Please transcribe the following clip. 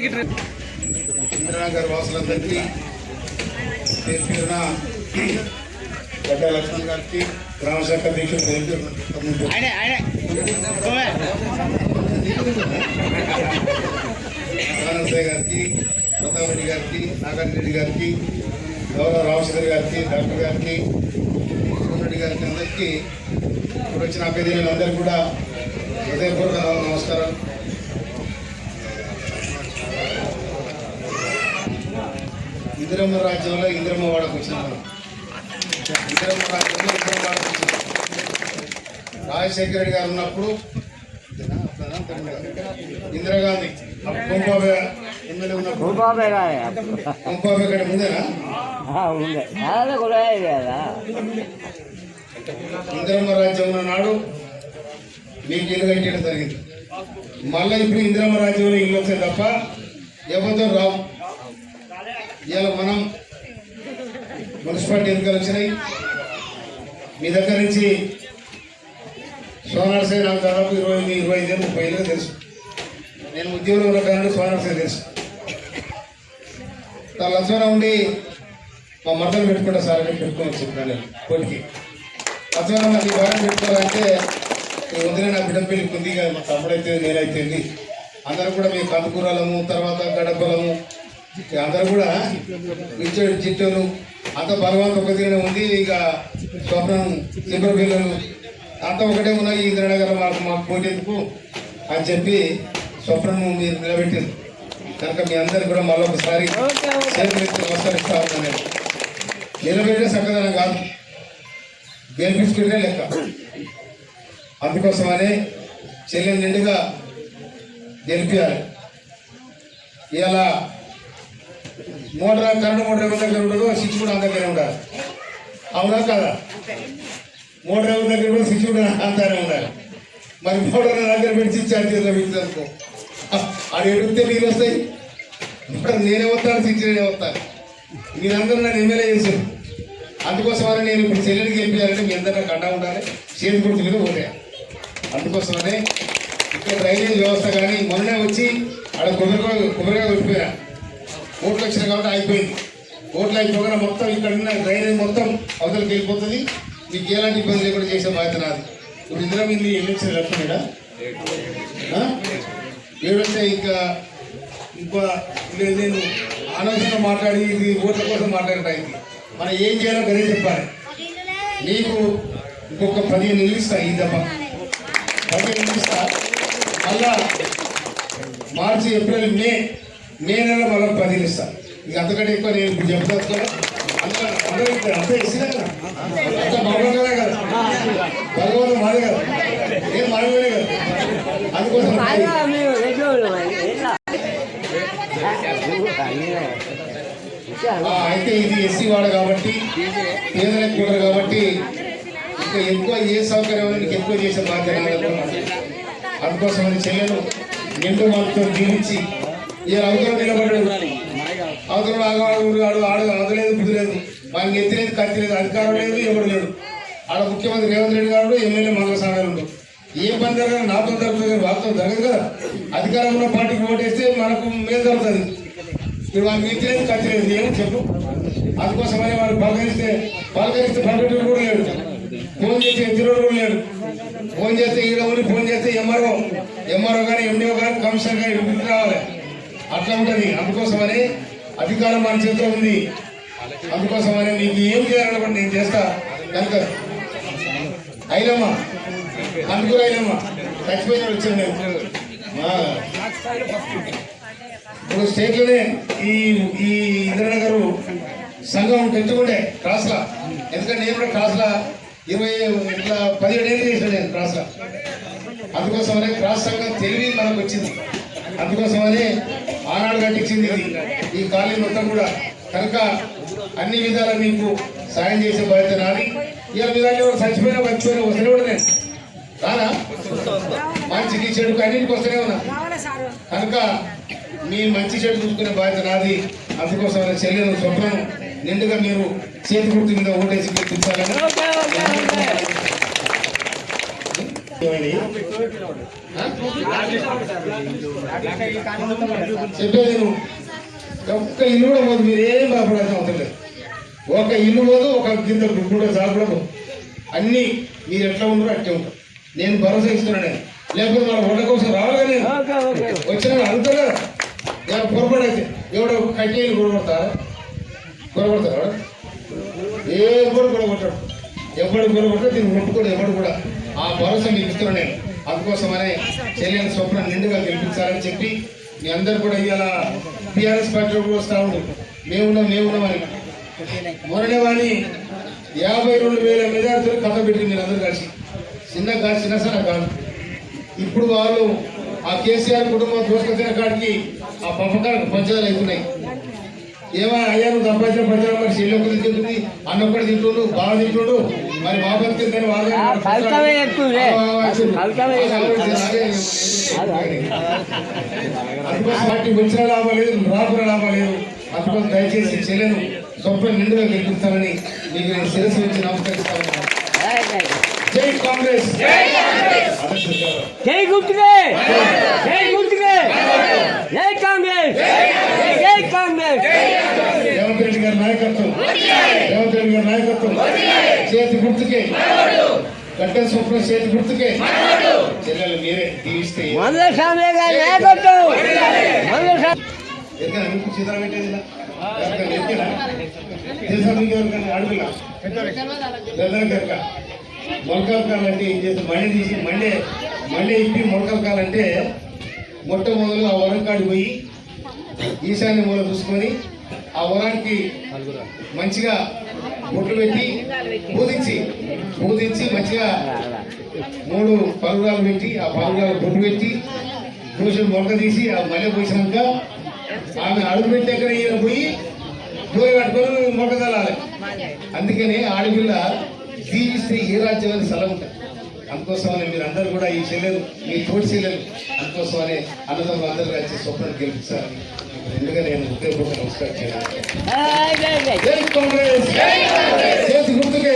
ఇంద్రనగర్ వాసులందరికీ పేరు పేరున గడ్డ లక్ష్మణ్ గారికి గ్రామశాఖ అధ్యక్షుడు పేరు ఆనందయ్య గారికి ప్రతాప్ రెడ్డి గారికి నాగార్జున రెడ్డి గారికి గౌరవ రామచంద్ర గారికి డాక్టర్ గారికి రెడ్డి గారికి అందరికీ ఇప్పుడు వచ్చిన అభ్యర్థులందరికీ కూడా హృదయపూర్వక నమస్కారం ఇందిరమ్మ రాజ్యంలో ఇందిరమ్మ వాడకు వచ్చినాం మనం. ఇందిరమ్మ రాజ్యంలో ఇందిరమ్మ వాడకు వచ్చినాం. రాజశేఖర రెడ్డి గారు ఉన్నప్పుడు ఇందిరాగాంధీ. కుంభాబే ఎమ్మెల్యే ఉన్నప్పుడు. కుంభాబే కంటే ముందేనా? ఉంది అదే కూడా కదా. ఇందిరమ్మ రాజ్యం నాడు మీకు ఇల్లు కట్టడం జరిగింది. మళ్ళీ ఇప్పుడు ఇందిరమ్మ రాజ్యంలో ఇల్లు వచ్చాయి తప్ప ఎవరితో రావు? ఇవాళ మనం మున్సిపాలిటీ ఎన్నికలు వచ్చినాయి. మీ దగ్గర నుంచి సోనార్ సై నాకు దాదాపు ఇరవై ఎనిమిది ఇరవై ఐదు ముప్పై ఐదు తెలుసు. నేను ఉద్యోగంలో ఉన్న కారణం సోనార్ సై తెలుసు. నా లక్ష్మణ ఉండి మా మద్దలు పెట్టుకుంటా సార్ అని పెట్టుకోమని చెప్పాను నేను కోటికి లక్ష్మణ నాకు బాగా పెట్టుకోవాలంటే ఈ వదిలే నా బిడ్డ పెళ్ళికి ఉంది ఇక మా తమ్ముడైతే నేనైతే అందరూ కూడా మీ కందుకూరలము తర్వాత గడపలము అందరూ కూడా ఇచ్చేడు చిట్టూరు అంత బలవంత ఒక తీరునే ఉంది. ఇక స్వప్నం సింపర పిల్లలు అంతా ఒకటే ఉన్నాయి ఈ ఇంద్రనగర్ మాకు మాకు పోటెందుకు అని చెప్పి స్వప్నము మీరు నిలబెట్టారు. కనుక మీ అందరు కూడా మళ్ళొకసారి చేతులు నమస్కరిస్తా ఉన్నాను. నేను నిలబెట్టే చక్కదనం కాదు. గెలిపించుకుంటే లెక్క. అందుకోసమనే చెల్లెలు నిండుగా గెలిపించాలి ఇలా మోటార్ కరెంటు మోటార్ ఎవరి దగ్గర ఉండదు స్విచ్ కూడా దగ్గర ఉండాలి. అవునా కదా? మోటార్ ఎవరి దగ్గర కూడా స్విచ్ కూడా అంతానే ఉండాలి. మరి మోటార్ నా దగ్గర పెట్టి స్విచ్ చేతిలో పెట్టింది అనుకో అది ఎడిగితే నీళ్ళు వస్తాయి? మోటార్ నేనే వస్తాను స్విచ్ నేనే వస్తాను. మీరందరూ నన్ను ఎమ్మెల్యే చేశారు. అందుకోసమని నేను ఇప్పుడు చెల్లెలికి గెలిపించాలంటే మీ అందరూ నాకు అండా ఉండాలి. చేతి గుర్తు మీద ఓటే అందుకోసమనే ఇక్కడ డ్రైనేజ్ వ్యవస్థ కానీ మొన్నే వచ్చి ఆడ కొబ్బరిగా కొబ్బరిగా వెళ్ళిపోయా ఓట్లు వచ్చిన కాబట్టి అయిపోయింది. ఓట్లు అయిపోగానే మొత్తం ఇక్కడ ఉన్న డ్రైనేజ్ మొత్తం అవతలకి వెళ్ళిపోతుంది. మీకు ఎలాంటి ఇబ్బంది లేకుండా చేసే బాధ్యత నాది. ఇప్పుడు ఇందులో మీరు ఎన్ని వచ్చిన లెక్కడా ఏడు వస్తే ఇంకా ఇంకా నేను అనవసరంగా మాట్లాడి ఇది ఓట్ల కోసం మాట్లాడటం ఇది. మనం ఏం చేయాలో గదే చెప్పాలి. నీకు ఇంకొక పదిహేను నిలుస్తా ఈ దెబ్బ పదిహేను నిలుస్తా మళ్ళా మార్చి ఏప్రిల్ మే మే నెల మళ్ళీ పదిహేను ఇస్తా ఇక అంతకంటే ఎక్కువ నేను ఇప్పుడు చెప్తాను కదా. అందరూ ఇక్కడ అంత అంత కదా. మాదే కదా. నేను కదా. అందుకోసం అయితే ఇది ఎస్సీ వాడ కాబట్టి పేదలకు కూడా కాబట్టి ఇంకా ఎక్కువ ఏ సౌకర్యం నీకు ఎక్కువ చేసే బాధ్యత. అందుకోసమని చెల్లెలు నిండు మనతో జీవించి ఈ అవతల నిలబడ్డాడు. అవతల ఆగవాడు ఆడు ఆడు అవతలేదు కుదిలేదు మనకి ఎత్తిలేదు కత్తిలేదు అధికారం లేదు ఎవరు లేడు. ఆడ ముఖ్యమంత్రి రేవంత్ రెడ్డి గారు ఎమ్మెల్యే మంగళసాగర్ ఉండు. ఏ పని జరగదు నాతో జరుగుతుంది వాళ్ళతో జరగదు కదా. అధికారం ఉన్న పార్టీకి ఓటేస్తే మనకు మేలు జరుగుతుంది. ఇప్పుడు వాళ్ళకి ఎత్తిలేదు కత్తిలేదు ఏమో చెప్పు? అందుకోసమని వాడు పలకరిస్తే పలకరిస్తే పలకటి కూడా లేడు. ఫోన్ చేస్తే ఎత్తిరోడు కూడా లేడు. ఫోన్ చేస్తే ఈడ ఊరి ఫోన్ చేస్తే ఎంఆర్ఓ. ఎంఆర్ఓ కానీ ఎండిఓ కానీ కమిషనర్ కానీ రావాలి. అట్లా ఉంటుంది. అందుకోసమని అధికారం మన చేతిలో ఉంది. అందుకోసమని నీకు ఏం చేయాలనుకుంటే నేను చేస్తా. కనుక అయినమ్మా అందుకు అయినమ్మా చచ్చిపోయిన వచ్చాను నేను. ఆ. ఇప్పుడు స్టేట్లోనే ఈ ఈ ఇంద్రనగర్ సంఘం పెంచుకుంటే క్రాస్లా. ఎందుకంటే నేను కూడా క్రాస్లా ఇరవై ఇట్లా పదిహేడు ఏళ్ళు చేశాను నేను క్రాస్లా. అందుకోసమనే క్రాస్ సంఘం తెలివి మనకు వచ్చింది. అందుకోసమనే ఆనాడు కట్టించింది ఇది. ఈ కాలనీ మొత్తం కూడా కనుక అన్ని విధాలా మీకు సాయం చేసే బాధ్యత నాది. ఇవాళ దాంట్లో చచ్చిపోయినా మర్చిపోయినా వస్తూనే కూడా నేను. రానా? మంచికి చెడుకు అన్నింటికి వస్తూనే ఉన్నా. కనుక మీ మంచి చెడు చూసుకునే బాధ్యత నాది. అందుకోసం చెల్లెను స్వప్నం నిండుగా మీరు చేతి గుర్తు మీద ఓటేసి గెలిపించాలని? చెప్పేది ఒక్క ఇల్లు కూడా పోదు మీరేం బాధపడాల్సిన అవసరం లేదు. ఒక ఇల్లు పోదు ఒక కింద కూడా జాగ్రత్త అన్నీ మీరు ఎట్లా ఉండరు అట్టే ఉంటారు. నేను భరోసా ఇస్తున్నాను నేను. లేకపోతే మన వంట కోసం రావాలి నేను. వచ్చిన కదా. ఎవరు పొరపాటు అయితే ఎవడో కట్టేలు గొడవడతారా గొడవడతారా ఏ కూడా గొడవడతాడు ఎవడు గొడవడతాడు దీన్ని ఒప్పుకోడు ఎవడు కూడా. ఆ భరోసా మీకు ఇస్తున్నాను నేను. అందుకోసమనే చెల్లెని స్వప్న నిండుగా గెలిపించాలని చెప్పి మీ అందరు కూడా ఇవాళ టీఆర్ఎస్ పార్టీలో కూడా వస్తా ఉండు. మేమున్నాం మేమున్నామని మురళివాణి యాభై రెండు వేల మెజార్టీలు కథ పెట్టి మీరు అందరూ కలిసి. చిన్న కాదు చిన్న సరే కాదు. ఇప్పుడు వాళ్ళు ఆ కేసీఆర్ కుటుంబం దోసుకొచ్చిన కాడికి ఆ పంపకాలకు పంచదాలు అవుతున్నాయి ఏమో అయ్యా నువ్వు సంపాదించిన పంచదాలు మరి చెల్లి ఒకటి తింటుంది అన్న ఒకటి తింటుండు బాగా తింటుండు మరి మా బతికిందని వాళ్ళు పార్టీ వచ్చిన లాభం లేదు రాకున్న లాభం లేదు. అందుకోసం దయచేసి చెల్లెను సొప్పని నిండుగా గెలిపిస్తానని మీకు నేను శిరస్సు వచ్చి నమస్కరిస్తాను. జై కాంగ్రెస్. జై జై కాంగ్రెస్ జై కాంగ్రెస్ రేవంత్ రెడ్డి గారి నాయకత్వం. రేవంత్ రెడ్డి గారి నాయకత్వం. చేతి గుర్తుకే. గడ్డ స్వప్న చేతి గుర్తుకే. చెల్లెలు మీరే దీవిస్తే చిత్రం పెట్టేది? తెలుసా మీకు ఎవరికైనా అడుగులా? మొలకలు కాలంటే ఏం చేస్తే మండే తీసి మండే మండే ఇప్పి మొలకలు కాలంటే మొట్టమొదలు ఆ వరం కాడికి పోయి ఈశాన్య మూల చూసుకొని ఆ వరానికి మంచిగా బొట్లు పెట్టి పూజించి పూజించి మంచిగా మూడు పరుగురాలు పెట్టి ఆ పరుగురాలు బొట్టు పెట్టి దోషం మొక్క తీసి ఆ మల్లె పోసినాక ఆమె అడుగు పెట్టి దగ్గర ఈయన పోయి దూరం కట్టుకొని మొక్క తల్లాలి అందుకని ఆడపిల్ల జీవిస్తే ఏ రాజ్యం అని స్థలం ఉంటుంది. అందుకోసమని అందరు కూడా ఈ చెల్లెలు మీ తోటి చెల్లెలు అందుకోసమని అన్నదమ్ములు అందరు కలిసి స్వప్నం గెలిపిస్తారు ఎందుకంటే నేను ఉద్యోగపూర్వక నమస్కారం చేయాలి. గుర్తుకే!